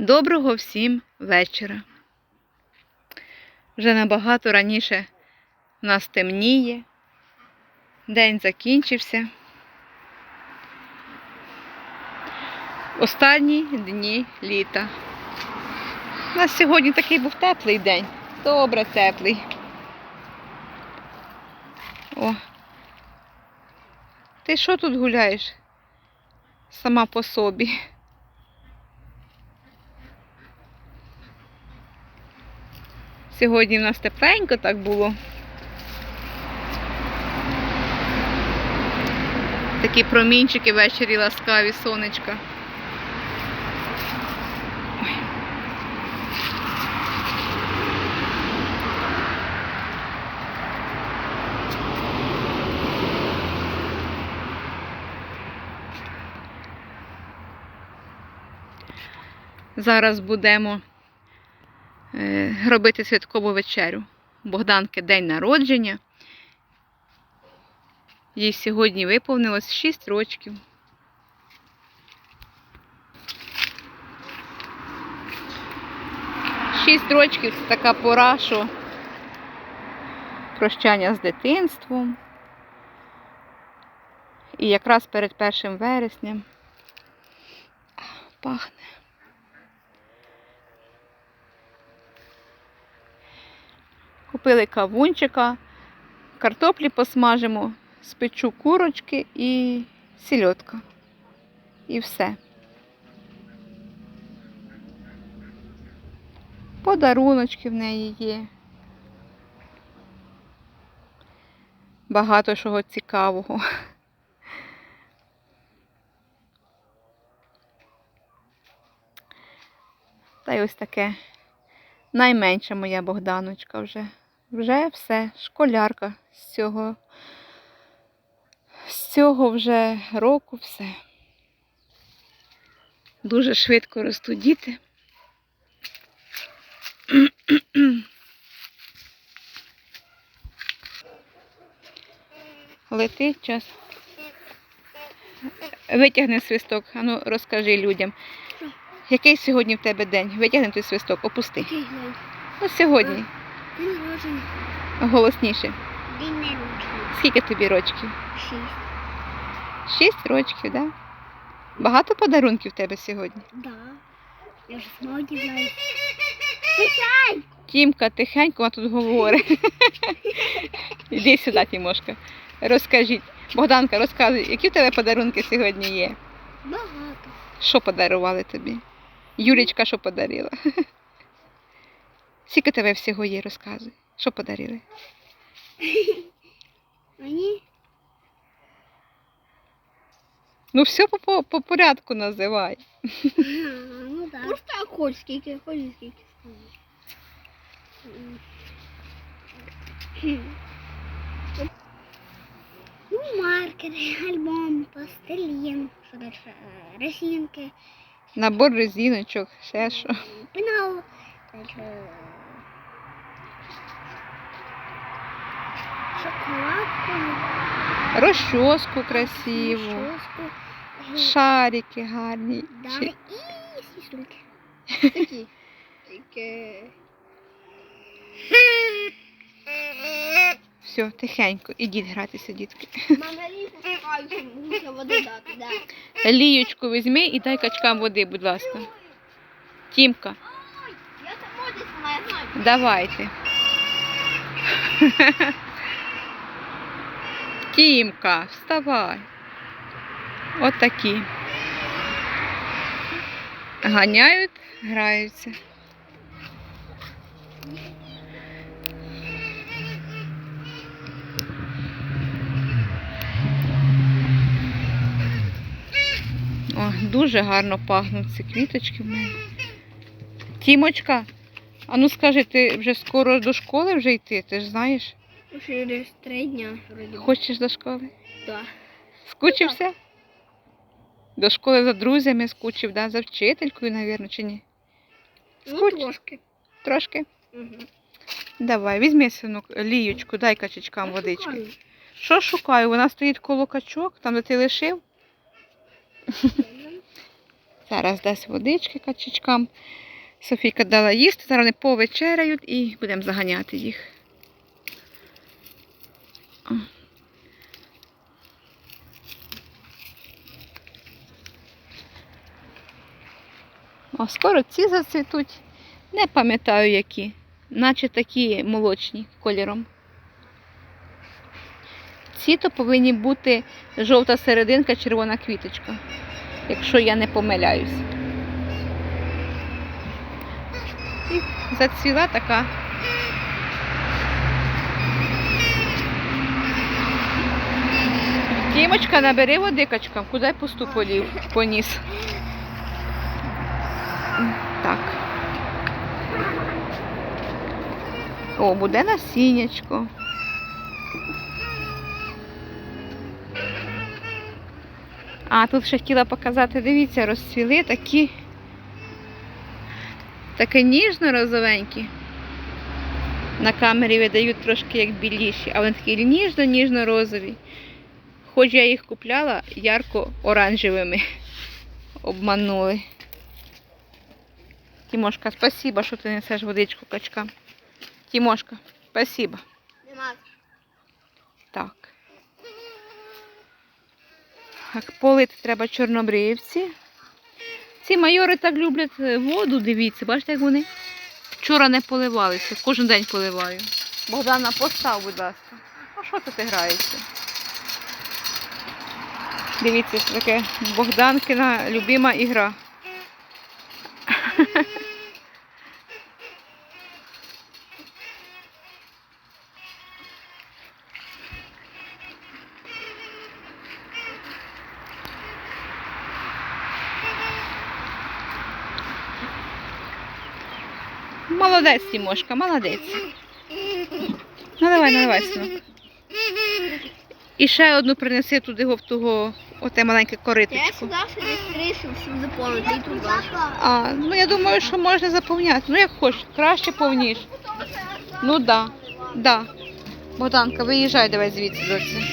Доброго всім вечора. Вже набагато раніше в нас темніє. День закінчився. Останні дні літа. У нас сьогодні такий був теплий день. Добре теплий. О. Ти що тут гуляєш? Сама по собі. Сьогодні в нас тепленько так було. Такі промінчики ввечері ласкаві сонечка. Зараз будемо робити святкову вечерю. Богданки день народження. Їй сьогодні виповнилось 6 років. Шість років це така пора, що прощання з дитинством. І якраз перед першим вереснем пахне. Купили кавунчика, картоплі посмажимо, спечу курочки і сільотка. І все. Подаруночки в неї є. Багато чого цікавого. Та й ось таке найменша моя Богданочка вже. Вже все, школярка з цього, з цього вже року все. Дуже швидко ростуть діти. Летить час. Витягни свисток, ану розкажи людям. Який сьогодні в тебе день? Витягни той свисток, опусти. Який день? Ну сьогодні. День народження. Голосніше. День народження. Скільки тобі рочків? Шість. Шість рочків, так? Да? Багато подарунків в тебе сьогодні. Да. Я ж знову дізнаюсь. Тімка тихенько вона тут говорить. Іди сюди, Тімошка. Розкажіть. Богданка, розказуй, які в тебе подарунки сьогодні є? Багато. Що подарували тобі? Юлічка що подарила? Скільки тебе всього є, розказуй. Що подарили? Мені Ну, все по, по, по порядку називай. ну так. Просто хоч скільки, хоч скільки Ну, маркери, альбом, пластилін, що далі, резинки, Набор резиночок, ще що. шоколадку, Розчоску красиву, розчоску, шарики гарні. да, Чи- і свістульки. Такі. Такі. Все, тихенько, ідіть гратися, дітки. Шукаю, муся води дати, да. Ліючку візьми і дай качкам води, будь ласка. Тімка, Я сама десь вона, я знаю. давайте. Тімка, вставай. От такі. Ганяють, граються. О, дуже гарно пахнуть ці квіточки в мене. Тімочка, а ну скажи, ти вже скоро до школи вже йти, ти ж знаєш? Через три вроді. Хочеш до школи? Да. Скучився? До школи за друзями скучив, да? за вчителькою, мабуть, чи ні? Ну, трошки. Трошки. Угу. Давай, візьми синок ліючку, дай качечкам водички. Що шукаю? Вона стоїть коло качок, там де ти лишив. Зараз дасть водички качечкам. Софійка дала їсти, зараз вони повечеряють і будемо заганяти їх. О. Скоро ці зацвітуть. Не пам'ятаю які, наче такі молочні кольором. Ці то повинні бути жовта серединка, червона квіточка, якщо я не помиляюсь. І зацвіла така. Тімочка, набери води качкам, куди пусту полів поніс. Так. О, буде насіннячко. А тут ще хотіла показати, дивіться, розцвіли такі. Таке ніжно-розовенькі. На камері видають трошки як біліші, а вони такі ніжно-ніжно-розові. Хоч я їх купляла ярко-оранжевими. Обманули. Тімошка, спасибо, що ти несеш водичку качкам. Тімошка, спасибо. Нема. Так. Полити треба чорнобривці. Ці майори так люблять е, воду, дивіться, бачите, як вони вчора не поливалися, кожен день поливаю. Богдана, постав, будь ласка. А що тут грається? Дивіться, таке Богданкина любима ігра. Молодець, Тімошка, молодець. Наливай, наливай, синок. І ще одну принеси туди в того, оте маленьке Я кориточко. сюди ще десь кришив, щоб заповнити і туди. А, ну я думаю, що можна заповняти. Ну як хочеш, краще повніш. Ну да, да. Богданка, виїжджай давай звідси доці.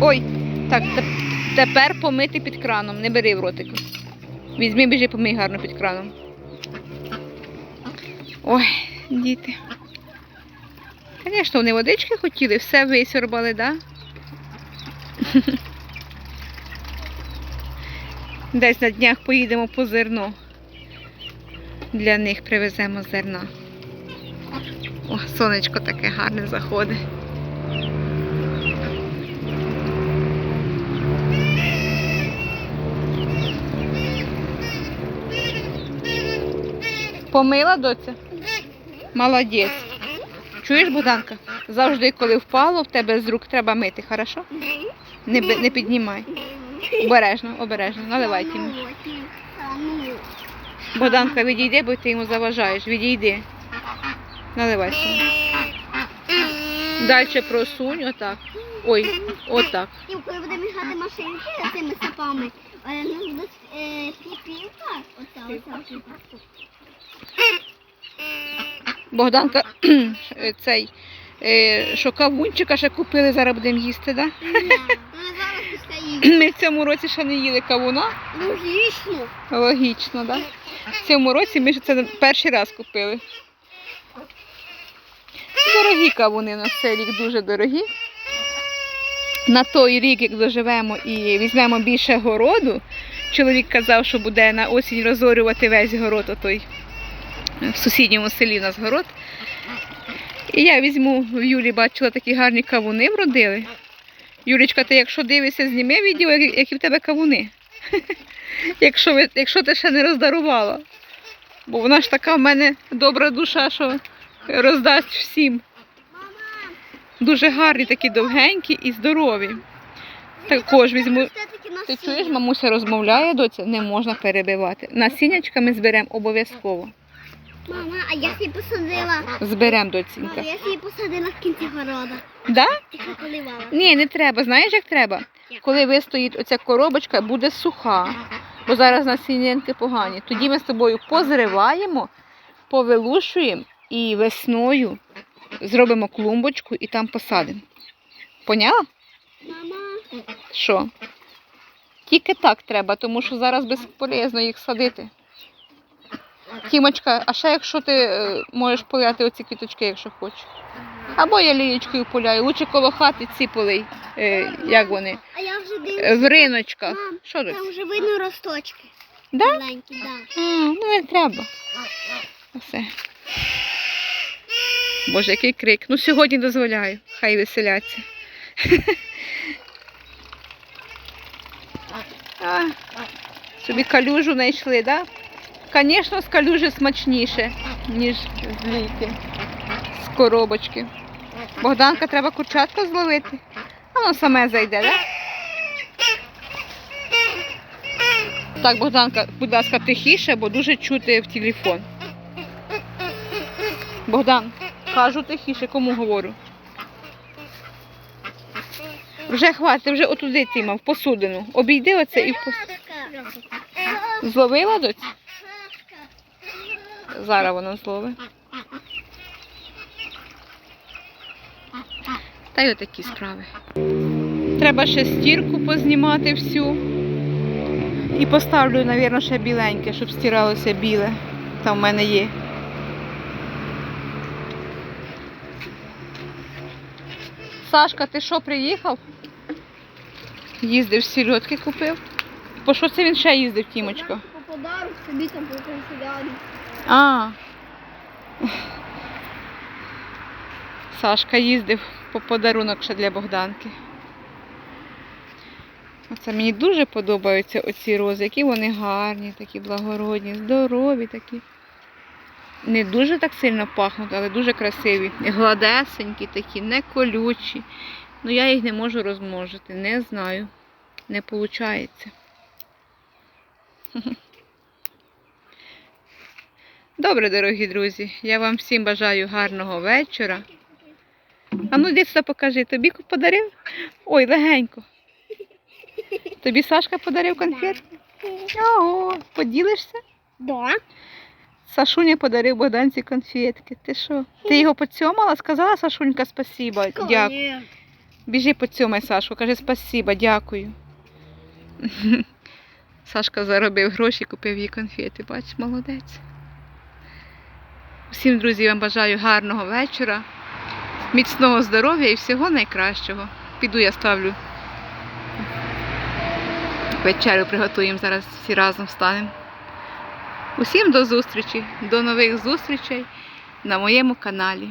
Ой, так, те- тепер помити під краном, не бери в ротик. Візьми, біжи, помий гарно під краном. Ой, діти. Звісно, вони водички хотіли, все висорбали, так? Десь на днях поїдемо по зерно. Для них привеземо зерна. О, сонечко таке гарне заходить. Помила доця? Молодець. Чуєш, Богданка? Завжди, коли впало, в тебе з рук треба мити, хорошо? Не, не піднімай. Обережно, обережно. Наливай йому. Богданка, відійди, бо ти йому заважаєш. Відійди. Наливай собі. Далі просунь, отак. Ой, отак. І коли будемо грати машинки цими сапами, е, у нас буде е, оця, оця, оця. Богданка, цей, е, що кавунчика ще купили, зараз будемо їсти? Ні, ну. Ми в цьому році ще не їли кавуна. Логічно. Логічно, да? В цьому році ми ж це перший раз купили. Дорогі кавуни на цей рік дуже дорогі. На той рік, як доживемо і візьмемо більше городу, чоловік казав, що буде на осінь розорювати весь город отой. В сусідньому селі у нас город. І я візьму в Юлі, бачила такі гарні кавуни вродили. Юлічка, ти якщо дивишся, зніми відео, які в тебе кавуни. Якщо, ви, якщо ти ще не роздарувала. Бо вона ж така в мене добра душа, що роздасть всім. Дуже гарні, такі довгенькі і здорові. Також візьму. Ти чуєш, мамуся розмовляє, доця, не можна перебивати. Насіннячка ми зберемо обов'язково. Мама, а я собі посадила. Зберемо, Мама, доцінька. я собі посадила в кінці города. Да? Тільки поливала. Ні, не треба. Знаєш, як треба? Коли вистоїть оця коробочка, буде суха, бо зараз насінинки погані. Тоді ми з тобою позриваємо, повилушуємо і весною зробимо клумбочку і там посадимо. Поняла? Мама, Що? Тільки так треба, тому що зараз безполезно їх садити. Тімочка, а ще якщо ти е, можеш поляти оці квіточки, якщо хочеш. Або я лієчкою поляю. Лучше коло хати ці полий. Е, як вони? А я вже Е, дивлюся. В риночках. Мам, Що тут? Там вже видно росточки. Да? Маленькі, да. А, ну не треба. Все. Боже, який крик. Ну сьогодні дозволяю. Хай веселяться. А, собі калюжу знайшли, так? Да? Звісно, з калюжі смачніше, ніж з ліки, з коробочки. Богданка, треба курчатку зловити. А воно саме зайде, так? Так, Богданка, будь ласка, тихіше, бо дуже чути в телефон. Богдан, кажу тихіше, кому говорю. Вже хватить, вже отуди Тіма, в посудину. Обійди оце і в посудину. Зловила доць? Зараз вона зловить. Та й отакі справи. Треба ще стірку познімати всю. І поставлю, мабуть, ще біленьке, щоб стиралося біле. Там в мене є. Сашка, ти що, приїхав? Їздив, сільотки купив. По що це він ще їздив, Тімочко? По подарок собі там по. А. Сашка їздив по подарунок ще для Богданки. Оце мені дуже подобаються оці рози, які вони гарні, такі благородні, здорові такі. Не дуже так сильно пахнуть, але дуже красиві. Гладесенькі такі, не колючі. Ну я їх не можу розмножити, не знаю. Не виходить. Добре, дорогі друзі, я вам всім бажаю гарного вечора. А ну, десь покажи, тобі подарив? Ой, легенько. Тобі Сашка подарив конфетку? Ого, поділишся? Да. Сашуня подарив Богданці конфетки. Ти що? Ти його поцьомала? Сказала Сашунька спасіба. Дякую. Біжи поцьомай Сашу, кажи спасіба, дякую. Сашка заробив гроші, купив їй конфети. Бач, молодець. Всім, друзі, вам бажаю гарного вечора, міцного здоров'я і всього найкращого. Піду я ставлю. Вечерю приготуємо, зараз всі разом встанемо. Усім до зустрічі, до нових зустрічей на моєму каналі.